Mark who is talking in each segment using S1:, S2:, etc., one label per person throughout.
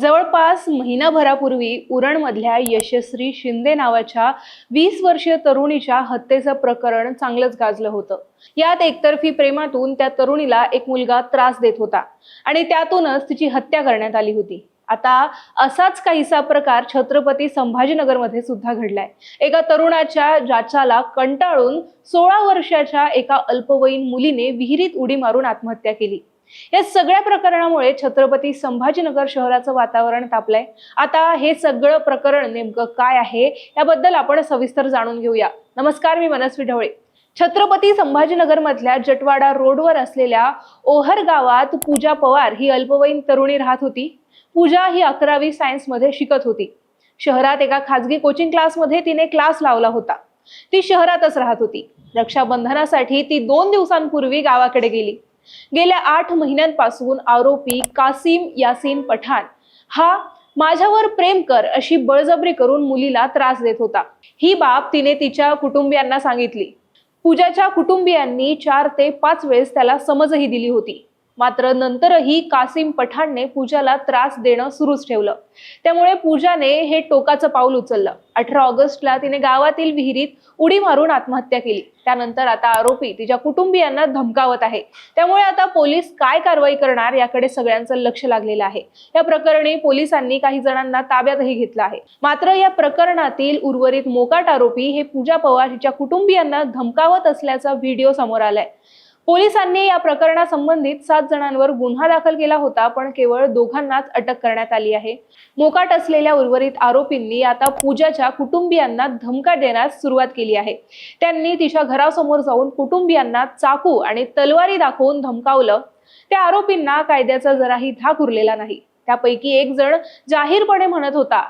S1: जवळपास महिनाभरापूर्वी उरणमधल्या यशस्वी शिंदे नावाच्या वीस वर्षीय तरुणीच्या हत्येचं प्रकरण चांगलंच गाजलं होतं. यात एकतर्फी प्रेमातून त्या तरुणीला एक मुलगा त्रास देत होता आणि त्यातूनच तिची हत्या करण्यात आली होती. आता असाच काहीसा प्रकार छत्रपती संभाजीनगरमध्ये सुद्धा घडलाय. एका तरुणाच्या जाचाला कंटाळून सोळा वर्षाच्या एका अल्पवयीन मुलीने विहिरीत उडी मारून आत्महत्या केली. या सगळ्या प्रकरणामुळे छत्रपती संभाजीनगर शहराचं वातावरण तापलंय. आता हे सगळं प्रकरण नेमकं काय आहे याबद्दल आपण सविस्तर जाणून घेऊया. नमस्कार मी मनस्वी ढवळे छत्रपती संभाजीनगर मधल्या जटवाडा रोडवर असलेल्या ओहर गावात पूजा पवार ही अल्पवयीन तरुणी राहत होती. पूजा ही अकरावी सायन्समध्ये शिकत होती. शहरात एका खाजगी कोचिंग क्लासमध्ये तिने क्लास लावला होता. ती शहरातच राहत होती. रक्षाबंधनासाठी ती दोन दिवसांपूर्वी गावाकडे गेली. गेल्या आठ महिन्यांपासून आरोपी कासिम यासीन पठाण हा माझ्यावर प्रेम कर अशी बळजबरी करून मुलीला त्रास देत होता. ही बाब तिने तिच्या कुटुंबियांना सांगितली. पूजाच्या कुटुंबियांनी चार ते पाच वेळेस त्याला समजही दिली होती. मात्र नंतरही कासिम पठाणने पूजाला त्रास देणं सुरूच ठेवलं. त्यामुळे पूजाने हे टोकाचं पाऊल उचललं. अठरा ऑगस्टला तिने गावातील विहिरीत उडी मारून आत्महत्या केली. त्यानंतर आता आरोपी तिच्या कुटुंबियांना धमकावत आहे. त्यामुळे आता पोलीस काय कारवाई करणार याकडे सगळ्यांचं लक्ष लागलेलं आहे. या प्रकरणी पोलिसांनी काही जणांना ताब्यातही घेतलं आहे. मात्र या प्रकरणातील उर्वरित मोकाट आरोपी हे पूजा पवार हिच्या कुटुंबियांना धमकावत असल्याचा व्हिडिओ समोर आलाय. पोलिसांनी या प्रकरणासंबंधित सात जणांवर गुन्हा दाखल केला होता पण केवळ दोघांनाच अटक करण्यात आली आहे. मोकाट असलेल्या उर्वरित आरोपींनी आता पूजाच्या कुटुंबियांना धमका देण्यास सुरुवात केली आहे. त्यांनी तिच्या घरासमोर जाऊन कुटुंबियांना चाकू आणि तलवारी दाखवून धमकावलं. त्या आरोपींना कायद्याचा जराही धाक उरलेला नाही. त्यापैकी एक जण जाहीरपणे म्हणत होता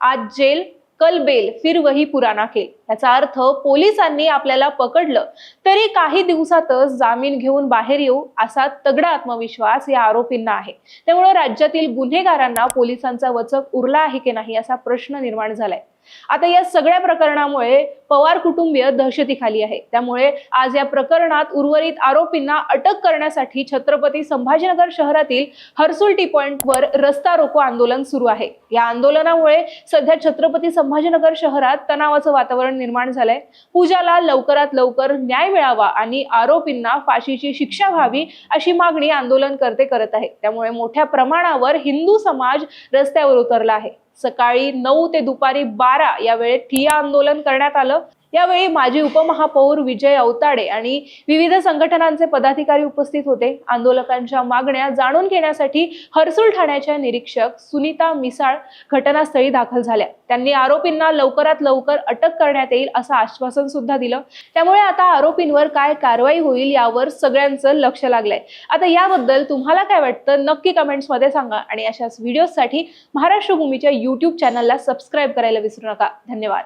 S1: आज जेल कल बेल फिर वही पुराना खेळ याचा अर्थ पोलिसांनी आपल्याला पकडलं तरी काही दिवसातच जामीन घेऊन बाहेर येऊ असा तगडा आत्मविश्वास या आरोपींना आहे. त्यामुळे राज्यातील गुन्हेगारांना पोलिसांचा वचक उरला आहे की नाही असा प्रश्न निर्माण झालाय. आता या सगळ्या प्रकरणामुळे पवार कुटुंबीय दहशतीखाली आहे. त्यामुळे आज या प्रकरणात उर्वरित आरोपींना अटक करण्यासाठी छत्रपती संभाजीनगर शहरातील हर्सुल टी पॉइंट वर रस्ता रोको आंदोलन सुरू आहे. या आंदोलनामुळे सध्या छत्रपती संभाजीनगर शहरात तणावाचं वातावरण निर्माण झालंय. पूजाला लवकरात लवकर न्याय मिळावा आणि आरोपींना फाशीची शिक्षा व्हावी अशी मागणी आंदोलनकर्ते करत आहेत. त्यामुळे मोठ्या प्रमाणावर हिंदू समाज रस्त्यावर उतरला आहे. सकाळी नऊ ते दुपारी बारा या वेळेत ठिय्या आंदोलन करण्यात आलं. यावेळी माजी उपमहापौर विजय अवताडे आणि विविध संघटनांचे पदाधिकारी उपस्थित होते. आंदोलकांच्या मागण्या जाणून घेण्यासाठी हर्सुल ठाण्याच्या निरीक्षक सुनीता मिसाळ घटनास्थळी दाखल झाल्या. त्यांनी आरोपींना लवकरात लवकर अटक करण्यात येईल असं आश्वासन सुद्धा दिलं. त्यामुळे आता आरोपींवर काय कारवाई होईल यावर सगळ्यांचं लक्ष लागलंय. आता याबद्दल तुम्हाला काय वाटतं नक्की कमेंट्समध्ये सांगा आणि अशाच व्हिडिओसाठी महाराष्ट्र भूमीच्या युट्यूब चॅनलला सबस्क्राईब करायला विसरू नका. धन्यवाद.